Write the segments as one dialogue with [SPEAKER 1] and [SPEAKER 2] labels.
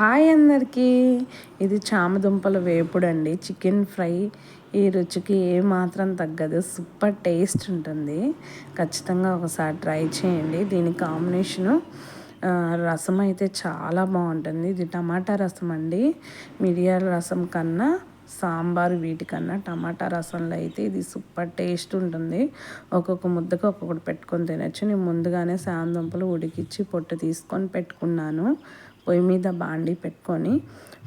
[SPEAKER 1] Hi అందరికీ. ఇది చామదుంపల వేపుడు అండి చికెన్ ఫ్రై. ఈ రుచికి ఏమాత్రం తగ్గదు. సూపర్ టేస్ట్ ఉంటుంది. ఖచ్చితంగా ఒకసారి ట్రై చేయండి. దీని కాంబినేషను రసం అయితే చాలా బాగుంటుంది. ఇది టమాటా రసం అండి. మిరియాల రసం కన్నా సాంబార్ వీటికన్నా టమాటా రసంలో అయితే ఇది సూపర్ టేస్ట్ ఉంటుంది. ఒక్కొక్క ముద్దకు ఒక్కొక్కటి పెట్టుకొని తినచ్చు. నేను ముందుగానే సాందుంపలు ఉడికిచ్చి పొట్టు తీసుకొని పెట్టుకున్నాను. పొయ్యి మీద బాండి పెట్టుకొని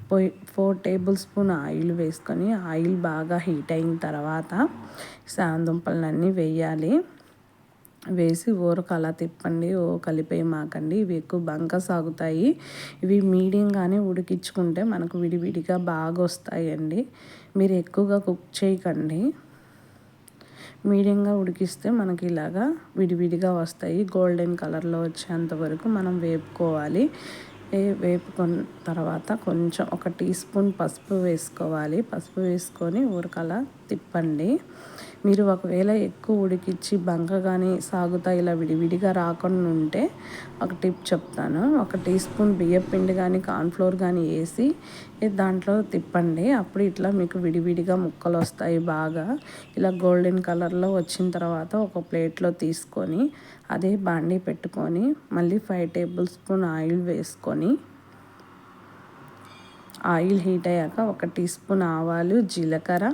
[SPEAKER 1] పొయ్యి ఫోర్ టేబుల్ స్పూన్ ఆయిల్ వేసుకొని ఆయిల్ బాగా హీట్ అయిన తర్వాత సాందుంపలన్నీ వేయాలి. వేసి ఊరకు అలా తిప్పండి ఓ కలిపేయి మాకండి. ఇవి ఎక్కువ బంక సాగుతాయి. ఇవి మీడియంగానే ఉడికించుకుంటే మనకు విడివిడిగా బాగా వస్తాయండి. మీరు ఎక్కువగా కుక్ చేయకండి. మీడియంగా ఉడికిస్తే మనకి ఇలాగా విడివిడిగా వస్తాయి. గోల్డెన్ కలర్లో వచ్చేంత వరకు మనం వేపుకోవాలి. వేపుకున్న తర్వాత కొంచెం ఒక టీ స్పూన్ పసుపు వేసుకోవాలి. పసుపు వేసుకొని ఊరకలా తిప్పండి. మీరు ఒకవేళ ఎక్కువ ఉడికిచ్చి బంక కానీ సాగుతా ఇలా విడివిడిగా రాకుండా ఉంటే ఒక టిప్ చెప్తాను. ఒక టీ స్పూన్ బియ్యం పిండి కానీ కార్న్ఫ్లోర్ కానీ వేసి దాంట్లో తిప్పండి. అప్పుడు ఇట్లా మీకు విడివిడిగా ముక్కలు వస్తాయి బాగా. ఇలా గోల్డెన్ కలర్లో వచ్చిన తర్వాత ఒక ప్లేట్లో తీసుకొని అదే బాండీ పెట్టుకొని మళ్ళీ ఫైవ్ టేబుల్ స్పూన్ ఆయిల్ వేసుకొని ఆయిల్ హీట్ అయ్యాక ఒక టీ స్పూన్ ఆవాలు జీలకర్ర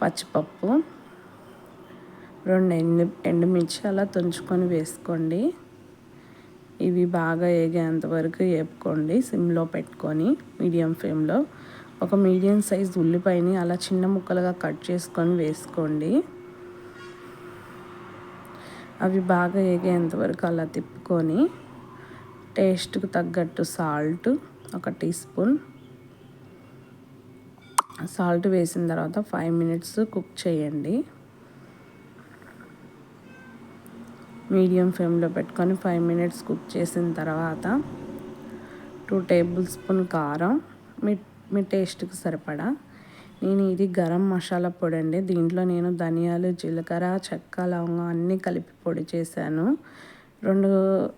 [SPEAKER 1] పచ్చిపప్పు రెండు ఎండు ఎండుమిర్చి అలా తుంచుకొని వేసుకోండి. ఇవి బాగా వేగేంత వరకు వేపుకోండి సిమ్లో పెట్టుకొని మీడియం ఫ్లేమ్లో. ఒక మీడియం సైజ్ ఉల్లిపాయని అలా చిన్న ముక్కలుగా కట్ చేసుకొని వేసుకోండి. అవి బాగా వేగేంత వరకు అలా తిప్పుకొని టేస్ట్కి తగ్గట్టు సాల్ట్ ఒక టీ స్పూన్. సాల్ట్ వేసిన తర్వాత ఫైవ్ మినిట్స్ కుక్ చేయండి. మీడియం ఫ్లేమ్లో పెట్టుకొని ఫైవ్ మినిట్స్ కుక్ చేసిన తర్వాత టూ టేబుల్ స్పూన్ కారం. మీ మీ టేస్ట్కి సరిపడా నేను ఇది గరం మసాలా పొడి అండి. దీంట్లో నేను ధనియాలు జీలకర్ర చెక్క లవంగం అన్నీ కలిపి పొడి చేశాను. రెండు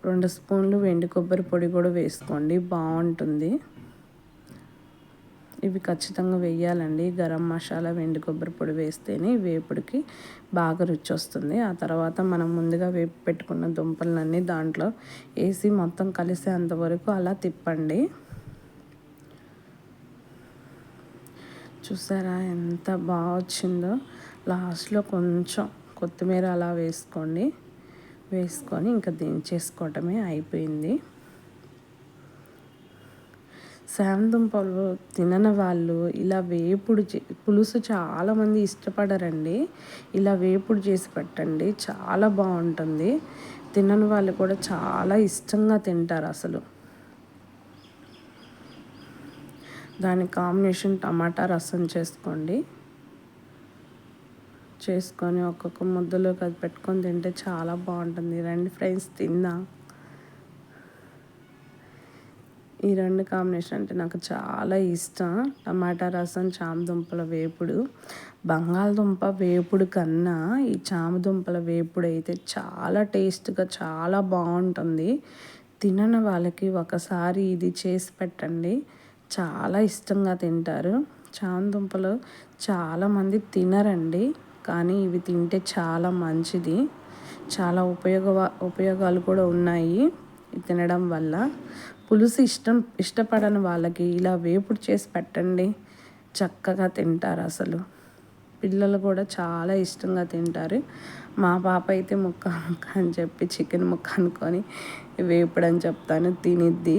[SPEAKER 1] రెండు స్పూన్లు వెండి కొబ్బరి పొడి కూడా వేసుకోండి. బాగుంటుంది. ఇవి ఖచ్చితంగా వేయాలండి. గరం మసాలా వెండి కొబ్బరి పొడి వేస్తేనే వేపుడికి బాగా రుచి వస్తుంది. ఆ తర్వాత మనం ముందుగా వేపు పెట్టుకున్న దుంపలన్నీ దాంట్లో వేసి మొత్తం కలిసేంతవరకు అలా తిప్పండి. చూసారా? ఎంత బాగా వచ్చిందో లాస్ట్లో కొంచెం కొత్తిమీర అలా వేసుకోండి. వేసుకొని ఇంకా దించేసుకోవటమే అయిపోయింది. శామదుంపలు తినని వాళ్ళు ఇలా వేపుడు పులుసు చాలామంది ఇష్టపడరండి. ఇలా వేపుడు చేసి పెట్టండి. చాలా బాగుంటుంది. తినని వాళ్ళు కూడా చాలా ఇష్టంగా తింటారు అసలు. దాని కాంబినేషన్ టమాటా రసం చేసుకోండి. చేసుకొని ఒక్కొక్క ముద్దలో అది పెట్టుకొని తింటే చాలా బాగుంటుంది. రెండు ఫ్రెండ్స్ తిందాం ఈ రెండు కాంబినేషన్ అంటే నాకు చాలా ఇష్టం. టమాటా రసం చామదుంపల వేపుడు. బంగాళదుంప వేపుడు కన్నా ఈ చామదుంపల వేపుడు అయితే చాలా టేస్ట్గా చాలా బాగుంటుంది. తినని వాళ్ళకి ఒకసారి ఇది చేసి పెట్టండి. చాలా ఇష్టంగా తింటారు. చామదుంపలు చాలామంది తినరండి. కానీ ఇవి తింటే చాలా మంచిది. చాలా ఉపయోగ ఉపయోగాలు కూడా ఉన్నాయి తినడం వల్ల. పులుసు ఇష్టం ఇష్టపడని వాళ్ళకి ఇలా వేపుడు చేసి పెట్టండి. చక్కగా తింటారు అసలు. పిల్లలు కూడా చాలా ఇష్టంగా తింటారు. మా పాప అయితే ముక్క ముక్క అని చెప్పి చికెన్ ముక్క అనుకొని వేపుడు అని చెప్తాను. తినిద్ది.